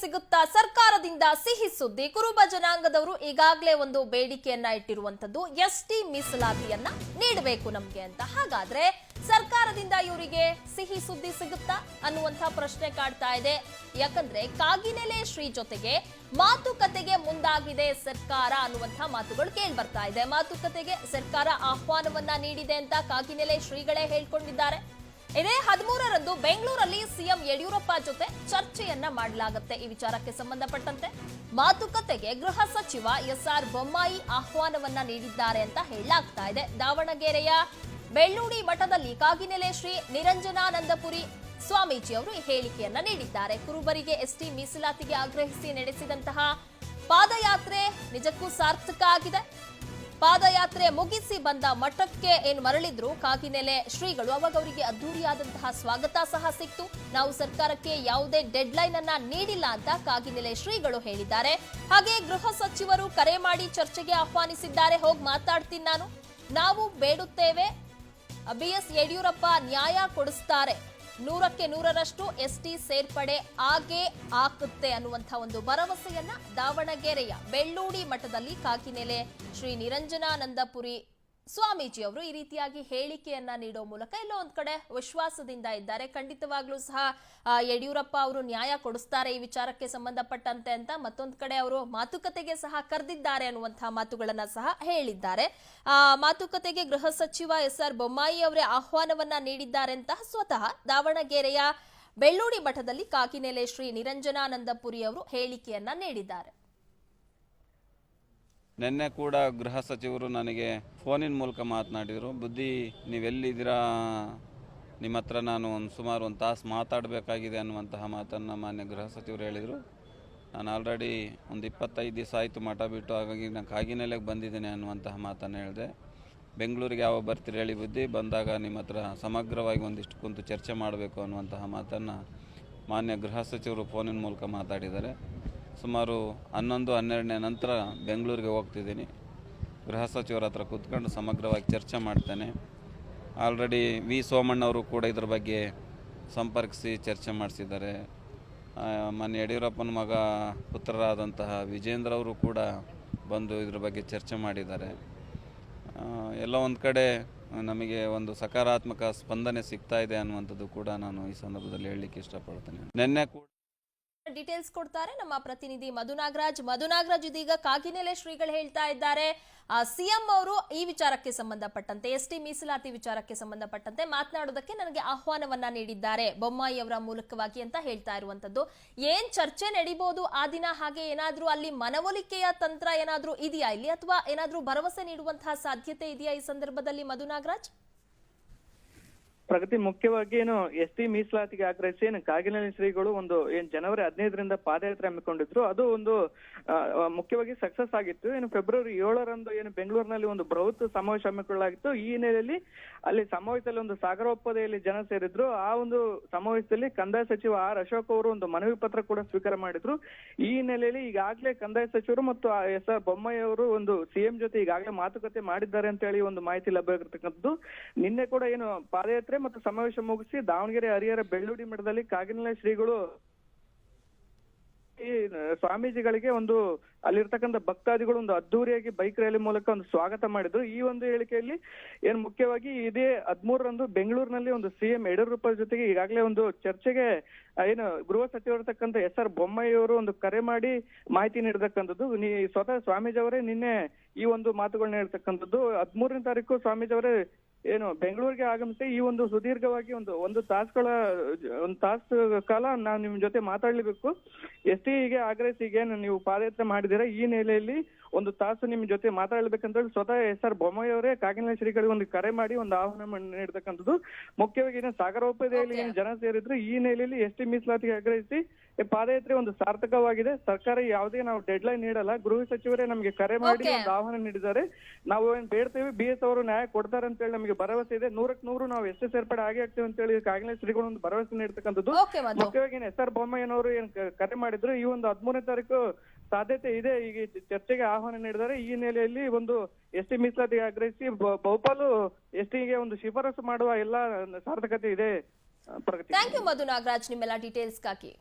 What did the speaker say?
ಸಿಗುತ್ತಾ ಸರ್ಕಾರದಿಂದ ಸಿಹಿ ಸುದ್ದಿ. ಕುರುಬ ಜನಾಂಗದವರು ಈಗಾಗಲೇ ಒಂದು ಬೇಡಿಕೆಯನ್ನ ಇಟ್ಟಿರುವಂತದ್ದು ಎಸ್ ಟಿ ಮೀಸಲಾತಿಯನ್ನ ನೀಡಬೇಕು ನಮ್ಗೆ ಅಂತ. ಹಾಗಾದ್ರೆ ಸರ್ಕಾರದಿಂದ ಇವರಿಗೆ ಸಿಹಿ ಸುದ್ದಿ ಸಿಗುತ್ತಾ ಅನ್ನುವಂಥ ಪ್ರಶ್ನೆ ಕಾಡ್ತಾ ಇದೆ. ಯಾಕಂದ್ರೆ ಕಾಗಿನೆಲೆ ಶ್ರೀ ಜೊತೆಗೆ ಮಾತುಕತೆಗೆ ಮುಂದಾಗಿದೆ ಸರ್ಕಾರ ಅನ್ನುವಂಥ ಮಾತುಗಳು ಕೇಳಿ ಬರ್ತಾ ಇದೆ. ಮಾತುಕತೆಗೆ ಸರ್ಕಾರ ಆಹ್ವಾನವನ್ನ ನೀಡಿದೆ ಅಂತ ಕಾಗಿನೆಲೆ ಶ್ರೀಗಳೇ ಹೇಳ್ಕೊಂಡಿದ್ದಾರೆ. ಇದೇ ಹದಿಮೂರರಂದು ಬೆಂಗಳೂರಲ್ಲಿ ಸಿಎಂ ಯಡಿಯೂರಪ್ಪ ಜೊತೆ ಚರ್ಚೆಯನ್ನ ಮಾಡಲಾಗುತ್ತೆ. ಈ ವಿಚಾರಕ್ಕೆ ಸಂಬಂಧಪಟ್ಟಂತೆ ಮಾತುಕತೆಗೆ ಗೃಹ ಸಚಿವ ಎಸ್ ಆರ್ ಬೊಮ್ಮಾಯಿ ಆಹ್ವಾನವನ್ನ ನೀಡಿದ್ದಾರೆ ಅಂತ ಹೇಳಲಾಗ್ತಾ ಇದೆ. ದಾವಣಗೆರೆಯ ಬೆಳ್ಳೂಡಿ ಮಠದಲ್ಲಿ ಕಾಗಿನೆಲೆ ಶ್ರೀ ನಿರಂಜನಾನಂದಪುರಿ ಸ್ವಾಮೀಜಿ ಅವರು ಈ ಹೇಳಿಕೆಯನ್ನ ನೀಡಿದ್ದಾರೆ. ಕುರುಬರಿಗೆ ಎಸ್ಟಿ ಮೀಸಲಾತಿಗೆ ಆಗ್ರಹಿಸಿ ನಡೆಸಿದಂತಹ ಪಾದಯಾತ್ರೆ ನಿಜಕ್ಕೂ ಸಾರ್ಥಕ ಆಗಿದೆ. ಪಾದಯಾತ್ರೆ ಮುಗಿಸಿ ಬಂದ ಮಠಕ್ಕೆ ಏನು ಮರಳಿದ್ರು, ಕಾಗಿನೆಲೆ ಶ್ರೀಗಳು ಅವಾಗ ಅವರಿಗೆ ಅದ್ದೂರಿಯಾದಂತಹ ಸ್ವಾಗತ ಸಹ ಸಿಕ್ತು. ನಾವು ಸರ್ಕಾರಕ್ಕೆ ಯಾವುದೇ ಡೆಡ್ ಲೈನ್ ಅನ್ನ ನೀಡಿಲ್ಲ ಅಂತ ಕಾಗಿನೆಲೆ ಶ್ರೀಗಳು ಹೇಳಿದ್ದಾರೆ. ಹಾಗೆ ಗೃಹ ಸಚಿವರು ಕರೆ ಮಾಡಿ ಚರ್ಚೆಗೆ ಆಹ್ವಾನಿಸಿದ್ದಾರೆ. ಹೋಗಿ ಮಾತಾಡ್ತೀನಿ ನಾನು. ನಾವು ಬೇಡುತ್ತೇವೆ. ಬಿ ಎಸ್ ಯಡಿಯೂರಪ್ಪ ನ್ಯಾಯ ಕೊಡಿಸ್ತಾರೆ. ನೂರಕ್ಕೆ ನೂರರಷ್ಟು ಎಸ್ಟಿ ಸೇರ್ಪಡೆ ಆಗೇ ಆಗುತ್ತೆ ಅನ್ನುವಂಥ ಒಂದು ಭರವಸೆಯನ್ನ ದಾವಣಗೆರೆಯ ಬೆಳ್ಳೂಡಿ ಮಠದಲ್ಲಿ ಕಾಕಿನೆಲೆ ಶ್ರೀ ನಿರಂಜನಾನಂದಪುರಿ ಸ್ವಾಮೀಜಿ ಅವರು ಈ ರೀತಿಯಾಗಿ ಹೇಳಿಕೆಯನ್ನ ನೀಡೋ ಮೂಲಕ ಎಲ್ಲೋ ಒಂದ್ ಕಡೆ ವಿಶ್ವಾಸದಿಂದ ಇದ್ದಾರೆ. ಖಂಡಿತವಾಗ್ಲೂ ಸಹ ಯಡಿಯೂರಪ್ಪ ಅವರು ನ್ಯಾಯ ಕೊಡಿಸ್ತಾರೆ ಈ ವಿಚಾರಕ್ಕೆ ಸಂಬಂಧಪಟ್ಟಂತೆ ಅಂತ ಮತ್ತೊಂದು ಕಡೆ ಅವರು ಮಾತುಕತೆಗೆ ಸಹ ಕರೆದಿದ್ದಾರೆ ಅನ್ನುವಂತಹ ಮಾತುಗಳನ್ನ ಸಹ ಹೇಳಿದ್ದಾರೆ. ಆ, ಮಾತುಕತೆಗೆ ಗೃಹ ಸಚಿವ ಎಸ್ ಆರ್ ಬೊಮ್ಮಾಯಿ ಅವರೇ ಆಹ್ವಾನವನ್ನ ನೀಡಿದ್ದಾರೆ ಅಂತ ಸ್ವತಃ ದಾವಣಗೆರೆಯ ಬೆಳ್ಳೂಡಿ ಮಠದಲ್ಲಿ ಕಾಕಿನೆಲೆ ಶ್ರೀ ನಿರಂಜನಾನಂದಪುರಿ ಅವರು ಹೇಳಿಕೆಯನ್ನ ನೀಡಿದ್ದಾರೆ. ನಿನ್ನೆ ಕೂಡ ಗೃಹ ಸಚಿವರು ನನಗೆ ಫೋನಿನ ಮೂಲಕ ಮಾತನಾಡಿದರು, ಬುದ್ಧಿ, ನೀವೆಲ್ಲಿದ್ದೀರಾ? ನಿಮ್ಮ ಹತ್ರ ನಾನು ಒಂದು ಸುಮಾರು ಒಂದು ತಾಸು ಮಾತಾಡಬೇಕಾಗಿದೆ ಅನ್ನುವಂತಹ ಮಾತನ್ನು ಮಾನ್ಯ ಗೃಹ ಸಚಿವರು ಹೇಳಿದರು. ನಾನು ಆಲ್ರೆಡಿ ಒಂದು ಇಪ್ಪತ್ತೈದು ದಿವಸ ಆಯಿತು ಮಠ ಬಿಟ್ಟು, ಹಾಗಾಗಿ ನಾನು ಕಾಗಿನೆಲೆಗೆ ಬಂದಿದ್ದೇನೆ ಅನ್ನುವಂತಹ ಮಾತನ್ನು ಹೇಳಿದೆ. ಬೆಂಗಳೂರಿಗೆ ಯಾವಾಗ ಬರ್ತೀರಿ ಹೇಳಿ ಬುದ್ಧಿ, ಬಂದಾಗ ನಿಮ್ಮ ಹತ್ರ ಸಮಗ್ರವಾಗಿ ಒಂದಿಷ್ಟು ಕುಂತು ಚರ್ಚೆ ಮಾಡಬೇಕು ಅನ್ನುವಂತಹ ಮಾತನ್ನು ಮಾನ್ಯ ಗೃಹ ಸಚಿವರು ಫೋನಿನ ಮೂಲಕ ಮಾತಾಡಿದ್ದಾರೆ. ಸುಮಾರು ಹನ್ನೊಂದು, ಹನ್ನೆರಡನೇ ನಂತರ ಬೆಂಗಳೂರಿಗೆ ಹೋಗ್ತಿದ್ದೀನಿ. ಗೃಹ ಸಚಿವರ ಹತ್ರ ಕೂತ್ಕೊಂಡು ಸಮಗ್ರವಾಗಿ ಚರ್ಚೆ ಮಾಡ್ತೇನೆ. ಆಲ್ರೆಡಿ ವಿ ಸೋಮಣ್ಣವರು ಕೂಡ ಇದ್ರ ಬಗ್ಗೆ ಸಂಪರ್ಕಿಸಿ ಚರ್ಚೆ ಮಾಡಿಸಿದ್ದಾರೆ. ಮೊನ್ನೆ ಯಡಿಯೂರಪ್ಪನ ಮಗ ಪುತ್ರರಾದಂತಹ ವಿಜೇಂದ್ರ ಅವರು ಕೂಡ ಬಂದು ಇದ್ರ ಬಗ್ಗೆ ಚರ್ಚೆ ಮಾಡಿದ್ದಾರೆ. ಎಲ್ಲ ಒಂದು ಕಡೆ ನಮಗೆ ಒಂದು ಸಕಾರಾತ್ಮಕ ಸ್ಪಂದನೆ ಸಿಗ್ತಾ ಇದೆ ಅನ್ನುವಂಥದ್ದು ಕೂಡ ನಾನು ಈ ಸಂದರ್ಭದಲ್ಲಿ ಹೇಳಲಿಕ್ಕೆ ಇಷ್ಟಪಡ್ತೇನೆ. ನಿನ್ನೆ ಕೂಡ ಡೀಟೇಲ್ಸ್ ಕೊಡ್ತಾರೆ. ನಮ್ಮ ಪ್ರತಿನಿಧಿ ಮಧು ನಾಗರಾಜ್. ಮಧು ನಾಗರಾಜ್ ಇದೀಗ ಕಾಗಿನೆಲೆ ಶ್ರೀಗಳು ಹೇಳ್ತಾ ಇದ್ದಾರೆ. ಸಿಎಂ ಅವರು ಈ ವಿಚಾರಕ್ಕೆ ಸಂಬಂಧಪಟ್ಟಂತೆ ಎಸ್ ಟಿ ಮೀಸಲಾತಿ ವಿಚಾರಕ್ಕೆ ಸಂಬಂಧಪಟ್ಟಂತೆ ಮಾತನಾಡೋದಕ್ಕೆ ನನಗೆ ಆಹ್ವಾನವನ್ನ ನೀಡಿದ್ದಾರೆ. ಬೊಮ್ಮಾಯಿ ಅವರ ಮೂಲಕವಾಗಿ ಅಂತ ಹೇಳ್ತಾ ಇರುವಂತದ್ದು. ಏನ್ ಚರ್ಚೆ ನಡಿಬಹುದು ಆ ದಿನ? ಹಾಗೆ ಏನಾದ್ರೂ ಅಲ್ಲಿ ಮನವೊಲಿಕೆಯ ತಂತ್ರ ಏನಾದ್ರೂ ಇದೆಯಾ ಇಲ್ಲಿ? ಅಥವಾ ಏನಾದ್ರೂ ಭರವಸೆ ನೀಡುವಂತಹ ಸಾಧ್ಯತೆ ಇದೆಯಾ ಈ ಸಂದರ್ಭದಲ್ಲಿ ಮಧು ನಾಗರಾಜ್? ಪ್ರಗತಿ ಮುಖ್ಯವಾಗಿ ಏನು ಎಸ್ ಟಿ ಮೀಸಲಾತಿಗೆ ಆಗ್ರಹಿಸಿ ಏನು ಕಾಗಿನಲ್ಲಿ ಶ್ರೀಗಳು ಒಂದು ಏನ್ ಜನವರಿ ಹದಿನೈದರಿಂದ ಪಾದಯಾತ್ರೆ ಹಮ್ಮಿಕೊಂಡಿದ್ರು, ಅದು ಒಂದು ಮುಖ್ಯವಾಗಿ ಸಕ್ಸಸ್ ಆಗಿತ್ತು. ಏನು ಫೆಬ್ರವರಿ ಏಳರಂದು ಏನು ಬೆಂಗಳೂರಿನಲ್ಲಿ ಒಂದು ಬೃಹತ್ ಸಮಾವೇಶ ಹಮ್ಮಿಕೊಳ್ಳಲಾಗಿತ್ತು. ಈ ಹಿನ್ನೆಲೆಯಲ್ಲಿ ಅಲ್ಲಿ ಸಮಾವೇಶದಲ್ಲಿ ಒಂದು ಸಾಗರ ಒಪ್ಪದೆಯಲ್ಲಿ ಜನ ಸೇರಿದ್ರು. ಆ ಒಂದು ಸಮಾವೇಶದಲ್ಲಿ ಕಂದಾಯ ಸಚಿವ ಆರ್ ಅಶೋಕ್ ಅವರು ಒಂದು ಮನವಿ ಪತ್ರ ಕೂಡ ಸ್ವೀಕಾರ ಮಾಡಿದ್ರು. ಈ ಹಿನ್ನೆಲೆಯಲ್ಲಿ ಈಗಾಗಲೇ ಕಂದಾಯ ಸಚಿವರು ಮತ್ತು ಎಸ್ ಆರ್ ಬೊಮ್ಮಾಯಿ ಅವರು ಒಂದು ಸಿಎಂ ಜೊತೆ ಈಗಾಗಲೇ ಮಾತುಕತೆ ಮಾಡಿದ್ದಾರೆ ಅಂತ ಹೇಳಿ ಒಂದು ಮಾಹಿತಿ ಲಭ್ಯವಾಗಿರ್ತಕ್ಕಂಥದ್ದು ನಿನ್ನೆ ಕೂಡ ಏನು ಪಾದಯಾತ್ರೆ ಮತ್ತು ಸಮಾವೇಶ ಮುಗಿಸಿ ದಾವಣಗೆರೆ ಹರಿಹರ ಬೆಳ್ಳೂಡಿ ಮಠದಲ್ಲಿ ಕಾಗಿನೆಲೆ ಶ್ರೀಗಳು ಈ ಸ್ವಾಮೀಜಿಗಳಿಗೆ ಒಂದು ಅಲ್ಲಿರ್ತಕ್ಕಂಥ ಭಕ್ತಾದಿಗಳು ಒಂದು ಅದ್ದೂರಿಯಾಗಿ ಬೈಕ್ ರ್ಯಾಲಿ ಮೂಲಕ ಒಂದು ಸ್ವಾಗತ ಮಾಡಿದ್ರು. ಈ ಒಂದು ಹೇಳಿಕೆಯಲ್ಲಿ ಏನ್ ಮುಖ್ಯವಾಗಿ ಇದೇ ಹದ್ಮೂರರಂದು ಬೆಂಗಳೂರಿನಲ್ಲಿ ಒಂದು ಸಿಎಂ ಯಡಿಯೂರಪ್ಪ ಜೊತೆಗೆ ಈಗಾಗಲೇ ಒಂದು ಚರ್ಚೆಗೆ ಏನು ಗೃಹ ಸಚಿವರತಕ್ಕಂಥ ಎಸ್ ಆರ್ ಬೊಮ್ಮಯ್ಯವರು ಒಂದು ಕರೆ ಮಾಡಿ ಮಾಹಿತಿ ನೀಡತಕ್ಕಂಥದ್ದು. ನೀ, ಸ್ವತಃ ಸ್ವಾಮೀಜಿ ಅವರೇ ನಿನ್ನೆ ಈ ಒಂದು ಮಾತುಗಳನ್ನ ಹೇಳ್ತಕ್ಕಂಥದ್ದು. ಹದ್ಮೂರನೇ ತಾರೀಕು ಸ್ವಾಮೀಜಿ ಅವರೇ ಏನು ಬೆಂಗಳೂರಿಗೆ ಆಗಮಿಸಿ ಈ ಒಂದು ಸುದೀರ್ಘವಾಗಿ ಒಂದು ಒಂದು ತಾಸುಗಳ ಒಂದು ತಾಸು ಕಾಲ ನಾವು ನಿಮ್ ಜೊತೆ ಮಾತಾಡ್ಲಿಬೇಕು. ಎಸ್ ಟಿಗೆ ಆಗ್ರಹಿಸಿ ಏನು ನೀವು ಪಾದಯಾತ್ರೆ ಮಾಡಿದಿರ? ಈ ನೆಲೆಯಲ್ಲಿ ಒಂದು ತಾಸು ನಿಮ್ ಜೊತೆ ಮಾತಾಡ್ಬೇಕಂತ ಹೇಳಿ ಸ್ವತಃ ಎಸ್ ಆರ್ ಬೊಮ್ಮಾಯಿ ಅವರೇ ಕಾಗಿನೆಲೆ ಶ್ರೀಗಳಿಗೆ ಒಂದು ಕರೆ ಮಾಡಿ ಒಂದು ಆಹ್ವಾನ ನೀಡತಕ್ಕಂಥದ್ದು. ಮುಖ್ಯವಾಗಿ ಏನು ಸಾಗರೋಪದೆಯಲ್ಲಿ ಏನು ಜನ ಸೇರಿದ್ರು ಈ ನೆಲೆಯಲ್ಲಿ ಎಸ್ ಟಿ ಮೀಸಲಾತಿಗೆ ಆಗ್ರಹಿಸಿ ಈ ಪಾದಯಾತ್ರೆ ಒಂದು ಸಾರ್ಥಕವಾಗಿದೆ. ಸರ್ಕಾರ ಯಾವುದೇ ನಾವು ಡೆಡ್ ಲೈನ್ ನೀಡಲ್ಲ. ಗೃಹ ಸಚಿವರೇ ನಮಗೆ ಕರೆ ಮಾಡಿ ಒಂದು ಆಹ್ವಾನ ನೀಡಿದ್ದಾರೆ. ನಾವು ಏನ್ ಬೇಡ್ತೇವೆ ಬಿ ಎಸ್ ಅವರು ನ್ಯಾಯ ಕೊಡ್ತಾರೆ ಅಂತ ಹೇಳಿ ನಮಗೆ ಭರವಸೆ ಇದೆ. ನೂರಕ್ ನೂರು ನಾವು ಎಸ್ಟಿ ಸೇರ್ಪಡೆ ಆಗಿ ಆಗ್ತೇವೆ ಅಂತ ಹೇಳಿ ಕಾಗಿಲೆ ಶ್ರೀಗಳು ಒಂದು ಭರವಸೆ ನೀಡ್ತಕ್ಕಂಥದ್ದು. ಮುಖ್ಯವಾಗಿ ಏನ್ ಎಸ್ ಆರ್ ಬೊಮ್ಮಯ್ಯನವರು ಏನ್ ಕರೆ ಮಾಡಿದ್ರು ಈ ಒಂದು ಹದಿಮೂರನೇ ತಾರೀಕು ಸಾಧ್ಯತೆ ಇದೆ. ಈಗ ಚರ್ಚೆಗೆ ಆಹ್ವಾನ ನೀಡಿದ್ದಾರೆ. ಈ ಹಿನ್ನೆಲೆಯಲ್ಲಿ ಒಂದು ಎಸ್ ಟಿ ಮೀಸಲಾತಿಗೆ ಆಗ್ರಹಿಸಿ ಬಹುಪಾಲು ಎಸ್ ಟಿಗೆ ಒಂದು ಶಿಫಾರಸು ಮಾಡುವ ಎಲ್ಲ ಸಾರ್ಥಕತೆ ಇದೆ ಥ್ಯಾಂಕ್ ಯು ಮಧು ನಾಗರಾಜ್. ನಿಮ್ಮೆಲ್ಲ ಡೀಟೇಲ್ಸ್ಗಾಗಿ